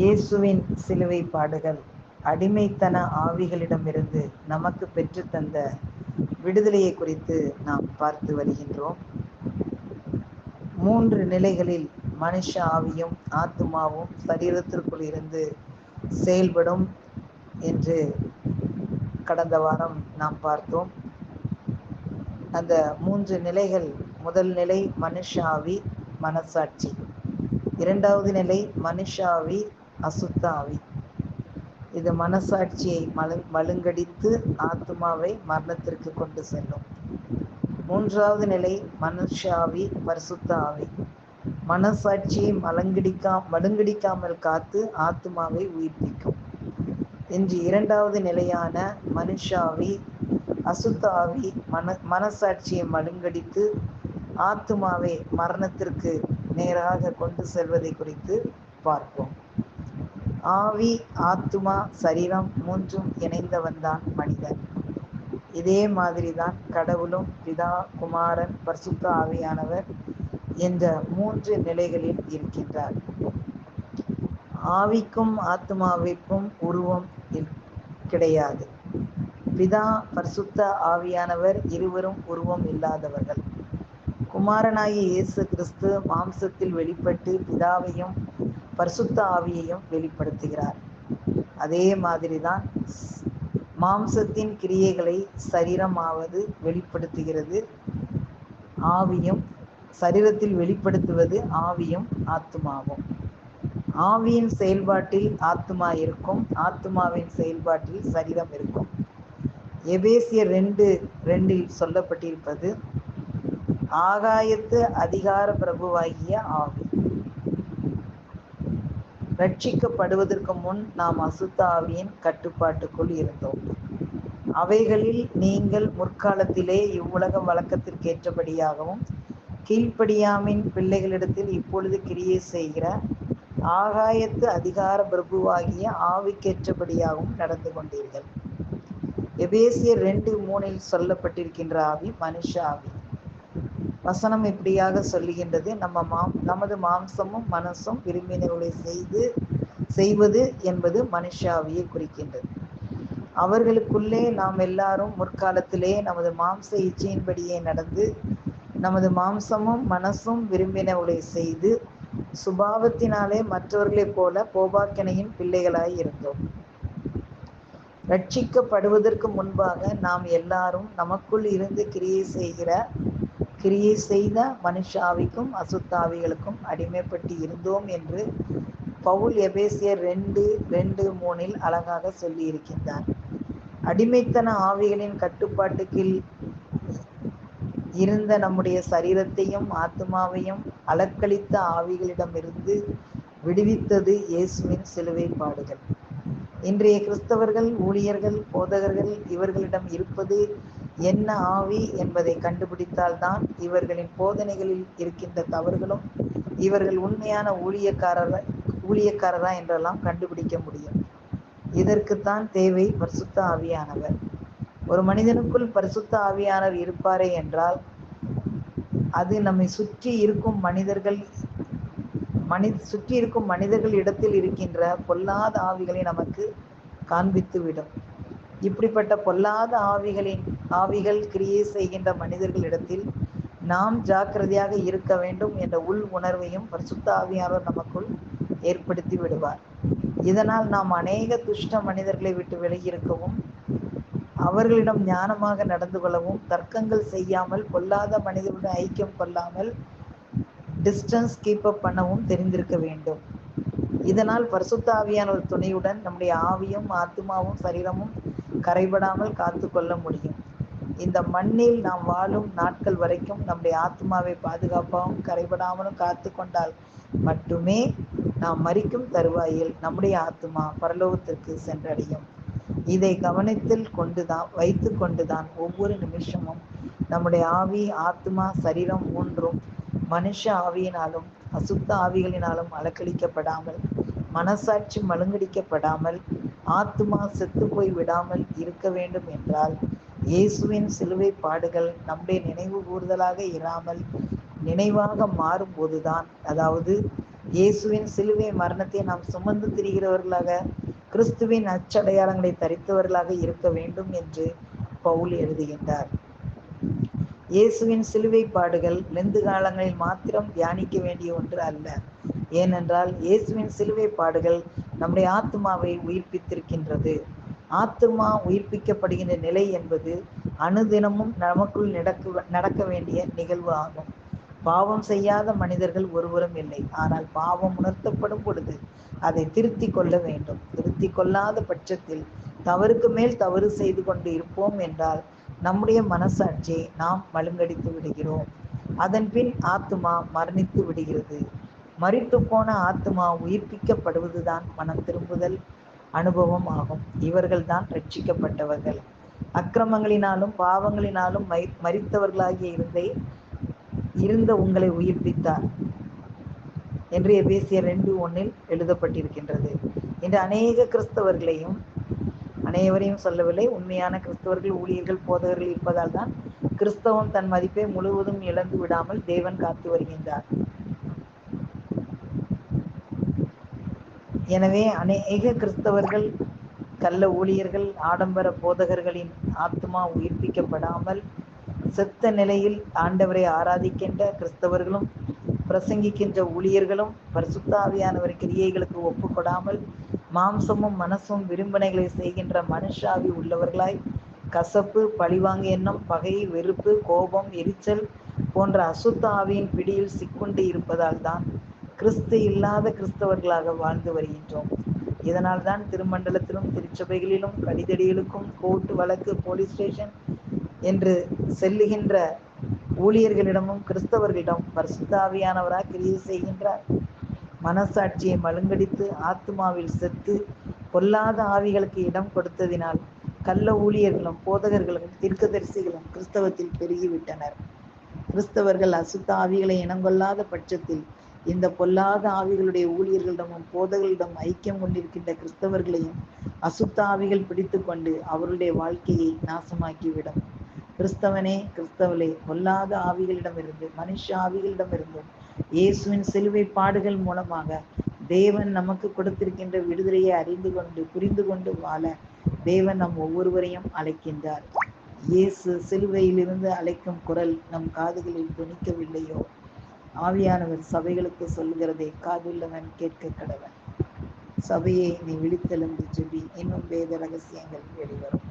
இயேசுவின் சிலுவை பாடுகள் அடிமைத்தன ஆவிகளிடமிருந்து நமக்கு பெற்றுத்தந்த விடுதலையை குறித்து நாம் பார்த்து வருகின்றோம். மூன்று நிலைகளில் மனுஷ ஆவியும் ஆத்மாவும் சரீரத்திற்குள் இருந்து செயல்படும் என்று கடந்த வாரம் நாம் பார்த்தோம். அந்த மூன்று நிலைகள் முதல் நிலை மனுஷாவி மனசாட்சி. இரண்டாவது நிலை மனுஷாவி அசுத்த ஆவி இது மனசாட்சியை மலு மழுங்கடித்து ஆத்மாவை மரணத்திற்கு கொண்டு செல்லும். மூன்றாவது நிலை மனுஷாவி பரிசுத்த ஆவி மனசாட்சியை மலங்கடிக்கா மழுங்கடிக்காமல் காத்து ஆத்மாவை உயிர்ப்பிக்கும். இன்று இரண்டாவது நிலையான மனுஷாவி அசுத்தாவி மன மனசாட்சியை மழுங்கடித்து ஆத்மாவை மரணத்திற்கு நேராக கொண்டு செல்வதை குறித்து பார்ப்போம். ஆவி ஆத்துமா சரீரம் மூன்றும் இணைந்தவன்தான் மனிதன். இதே மாதிரிதான் கடவுளும் பிதா குமாரன் பரிசுத்த ஆவியானவர் என்ற மூன்று நிலைகளில் இருக்கின்றார். ஆவிக்கும் ஆத்மாவிற்கும் உருவம் கிடையாது. பிதா பரிசுத்த ஆவியானவர் இருவரும் உருவம் இல்லாதவர்கள். குமாரனாகிய இயேசு கிறிஸ்து மாம்சத்தில் வெளிப்பட்டு பிதாவையும் பரிசுத்த ஆவியையும் வெளிப்படுத்துகிறார். அதே மாதிரிதான் மாம்சத்தின் கிரியைகளை சரீரமாவது வெளிப்படுத்துகிறது. ஆவியும் சரீரத்தில் வெளிப்படுத்துவது ஆவியும் ஆத்மாவும் ஆவியின் செயல்பாட்டில் ஆத்மா இருக்கும் ஆத்மாவின் செயல்பாட்டில் சரீரம் இருக்கும். எபேசிய ரெண்டு ரெண்டில் சொல்லப்பட்டிருப்பது ஆகாயத்து அதிகார பிரபுவாகிய ஆவி. ரட்சிக்கப்படுவதற்கு முன் நாம் அசுத்த ஆவியின் கட்டுப்பாட்டுக்குள் இருந்தோம். அவைகளில் நீங்கள் முற்காலத்திலே இவ்வுலக வழக்கத்திற்கேற்றபடியாகவும் கீழ்ப்படியாமின் பிள்ளைகளிடத்தில் இப்பொழுது கிரியை செய்கிற ஆகாயத்து அதிகார பிரபுவாகிய ஆவிக்கேற்றபடியாகவும் நடந்து கொண்டீர்கள். எபேசியர் ரெண்டு மூணில் சொல்லப்பட்டிருக்கின்ற ஆவி மனுஷ ஆவி. வசனம் இப்படியாக சொல்லுகின்றது? நம்ம மாம் நமது மாம்சமும் மனசும் விரும்பினர்களை செய்து செய்வது என்பது மனுஷாவியை குறிக்கின்றது. அவர்களுக்குள்ளே நாம் எல்லாரும் முற்காலத்திலே நமது மாம்ச இச்சையின்படியே நடந்து நமது மாம்சமும் மனசும் விரும்பினவர்களை செய்து சுபாவத்தினாலே மற்றவர்களைப் போல கோபாக்கினையின் பிள்ளைகளாய் இருந்தோம். ரட்சிக்கப்படுவதற்கு முன்பாக நாம் எல்லாரும் நமக்குள் இருந்து கிரியை செய்கிற கிரியை செய்த மனுஷாவிக்கும் அசுத்தாவிகளுக்கும் அடிமைப்பட்டு இருந்தோம் என்று பவுல் எபேசியர் ரெண்டு ரெண்டு மூணில் அழகாக சொல்லி இருக்கின்றார் அடிமைத்தன ஆவிகளின் கட்டுப்பாட்டுக்கு இருந்த நம்முடைய சரீரத்தையும் ஆத்மாவையும் அலக்களித்த ஆவிகளிடமிருந்து விடுவித்தது இயேசுவின் சிலுவை பாடுகள். இன்றைய கிறிஸ்தவர்கள் ஊழியர்கள் போதகர்கள் இவர்களிடம் இருப்பது என்ன ஆவி என்பதை கண்டுபிடித்தால்தான் இவர்களின் போதனைகளில் இருக்கின்ற தவறுகளும் இவர்கள் உண்மையான ஊழியக்காரர் ஊழியக்காரரா என்றெல்லாம் கண்டுபிடிக்க முடியும். இதற்குத்தான் தேவை பரிசுத்த ஆவியானவர். ஒரு மனிதனுக்குள் பரிசுத்த ஆவியானவர் இருப்பாரே என்றால் அது நம்மை சுற்றி இருக்கும் மனிதர்கள் மனி சுற்றி இருக்கும் மனிதர்கள் இடத்தில் இருக்கின்ற பொல்லாத ஆவிகளை நமக்கு காண்பித்து விடும் இப்படிப்பட்ட பொல்லாத ஆவிகளின் ஆவிகள் கிரியை செய்கின்ற மனிதர்களிடத்தில் நாம் ஜாக்கிரதையாக இருக்க வேண்டும் என்ற உள் உணர்வையும் பரிசுத்த ஆவியாளர் நமக்குள் ஏற்படுத்தி விடுவார். இதனால் நாம் அநேக துஷ்ட மனிதர்களை விட்டு விலகியிருக்கவும் அவர்களிடம் ஞானமாக நடந்து கொள்ளவும் தர்க்கங்கள் செய்யாமல் பொல்லாத மனிதருடன் ஐக்கியம் கொள்ளாமல் டிஸ்டன்ஸ் கீப் அப் பண்ணவும் தெரிந்திருக்க வேண்டும். இதனால் பரிசுத்த ஆவியான ஒரு துணையுடன் நம்முடைய ஆவியும் ஆத்மாவும் சரீரமும் கரைபடாமல் காத்து கொள்ள முடியும். இந்த மண்ணில் நாம் வாழும் நாட்கள் வரைக்கும் நம்முடைய ஆத்மாவை பாதுகாப்பாகவும் கரைபடாமலும் காத்து கொண்டால் மட்டுமே நாம் மறிக்கும் தருவாயில் நம்முடைய ஆத்மா பரலோகத்திற்கு சென்றடையும். இதை கவனத்தில் கொண்டுதான் வைத்து கொண்டுதான் ஒவ்வொரு நிமிஷமும் நம்முடைய ஆவி ஆத்மா சரீரம் மூன்றும் மனுஷ ஆவியினாலும் அசுத்த ஆவிகளினாலும் அலக்களிக்கப்படாமல் மனசாட்சி மழுங்கடிக்கப்படாமல் ஆத்மா செத்து போய் விடாமல் இருக்க வேண்டும் என்றால் இயேசுவின் சிலுவை பாடுகள் நம்முடைய நினைவு கூறுதலாக இராமல் நினைவாக மாறும்போதுதான் அதாவது இயேசுவின் சிலுவை மரணத்தை நாம் சுமந்து திரிகிறவர்களாக கிறிஸ்துவின் அச்சடையாளங்களை தரித்தவர்களாக இருக்க வேண்டும் என்று பவுல் எழுதுகின்றார். இயேசுவின் சிலுவை பாடுகள் லெந்து காலங்களில் மாத்திரம் தியானிக்க வேண்டிய ஒன்று அல்ல. ஏனென்றால் இயேசுவின் சிலுவை பாடுகள் நம்முடைய ஆத்மாவை உயிர்ப்பித்திருக்கின்றது. ஆத்மா உயிர்ப்பிக்கப்படுகின்ற நிலை என்பது அனுதினமும் நமக்குள் நடக்க நடக்க வேண்டிய நிகழ்வு ஆகும். பாவம் செய்யாத மனிதர்கள் ஒருவரும் இல்லை. ஆனால் பாவம் உணர்த்தப்படும் பொழுது அதை திருத்தி கொள்ள வேண்டும். திருத்தி கொள்ளாத பட்சத்தில் தவறுக்கு மேல் தவறு செய்து கொண்டு இருப்போம் என்றால் நம்முடைய மனசாட்சியை நாம் மழுங்கடித்து விடுகிறோம். அதன் பின் ஆத்மா மரணித்து விடுகிறது. மறித்து போன ஆத்மா உயிர்ப்பிக்கப்படுவதுதான் மனம் திரும்புதல். அனுபவம் ஆகும் இவர்கள்தான் ரட்சிக்கப்பட்டவர்கள். அக்கிரமங்களினாலும் பாவங்களினாலும் மை மறித்தவர்களாகிய இருந்தே இருந்த உங்களை உயிர்ப்பித்தார் என்று எபேசியர் ரெண்டு ஒன்னில் எழுதப்பட்டிருக்கின்றது. இன்று அநேக கிறிஸ்தவர்களையும் அனைவரையும் சொல்லவில்லை உண்மையான கிறிஸ்தவர்கள் ஊழியர்கள் போதகர்கள் இருப்பதால் தான் கிறிஸ்தவம் தன் மதிப்பை முழுவதும் இழந்து விடாமல் தேவன் காத்து வருகின்றார். எனவே அநேக கிறிஸ்தவர்கள் கள்ள ஊழியர்கள் ஆடம்பர போதகர்களின் ஆத்மா உயிர்ப்பிக்கப்படாமல் செத்த நிலையில் ஆண்டவரை ஆராதிக்கின்ற கிறிஸ்தவர்களும் பிரசங்கிக்கின்ற ஊழியர்களும் பரிசுத்தாவியானவர் கிரியைகளுக்கு ஒப்புக்கொடாமல் மாம்சமும் மனசும் விரும்பனைகளை செய்கின்ற மனுஷாவி உள்ளவர்களாய் கசப்பு பழிவாங்க எண்ணம் பகை வெறுப்பு கோபம் எரிச்சல் போன்ற அசுத்த ஆவியின் பிடியில் சிக்குண்டு இருப்பதால் தான் கிறிஸ்து இல்லாத கிறிஸ்தவர்களாக வாழ்ந்து வருகின்றோம். இதனால் தான் திருமண்டலத்திலும் திருச்சபைகளிலும் கடிதடிகளுக்கும் கோர்ட்டு வழக்கு போலீஸ் ஸ்டேஷன் என்று செல்லுகின்ற ஊழியர்களிடமும் கிறிஸ்தவர்களிடம் பரிசுத்தாவியானவராக கிரியை செய்கின்றார் மனசாட்சியை மழுங்கடித்து ஆத்மாவில் செத்து பொல்லாத ஆவிகளுக்கு இடம் கொடுத்ததினால் கள்ள ஊழியர்களும் போதகர்களும் தீர்க்கதரிசிகளும் கிறிஸ்தவத்தில் பெருகிவிட்டனர். கிறிஸ்தவர்கள் அசுத்த ஆவிகளை இனங்கொள்ளாத பட்சத்தில் இந்த பொல்லாத ஆவிகளுடைய ஊழியர்களிடமும் போதகளிடம் ஐக்கியம் கொண்டிருக்கின்ற கிறிஸ்தவர்களையும் அசுத்த ஆவிகள் பிடித்து கொண்டு அவருடைய வாழ்க்கையை நாசமாக்கிவிடும். கிறிஸ்தவனே கிறிஸ்தவளே பொல்லாத ஆவிகளிடமிருந்து மனுஷ ஆவிகளிடமிருந்தும் இயேசுவின் சிலுவை பாடுகள் மூலமாக தேவன் நமக்கு கொடுத்திருக்கின்ற விடுதலையை அறிந்து கொண்டு புரிந்து கொண்டு வாழ தேவன் நம் ஒவ்வொருவரையும் அழைக்கின்றார். இயேசு சிலுவையிலிருந்து அழைக்கும் குரல் நம் காதுகளில் துணிக்கவில்லையோ? ஆவியானவர் சபைகளுக்கு சொல்லுகிறதை காதுள்ளவன் கேட்க கடவன். சபையை நீ விழித்தெழுந்து ஜெபி. இன்னும் வேத ரகசியங்கள் வெளிவரும்.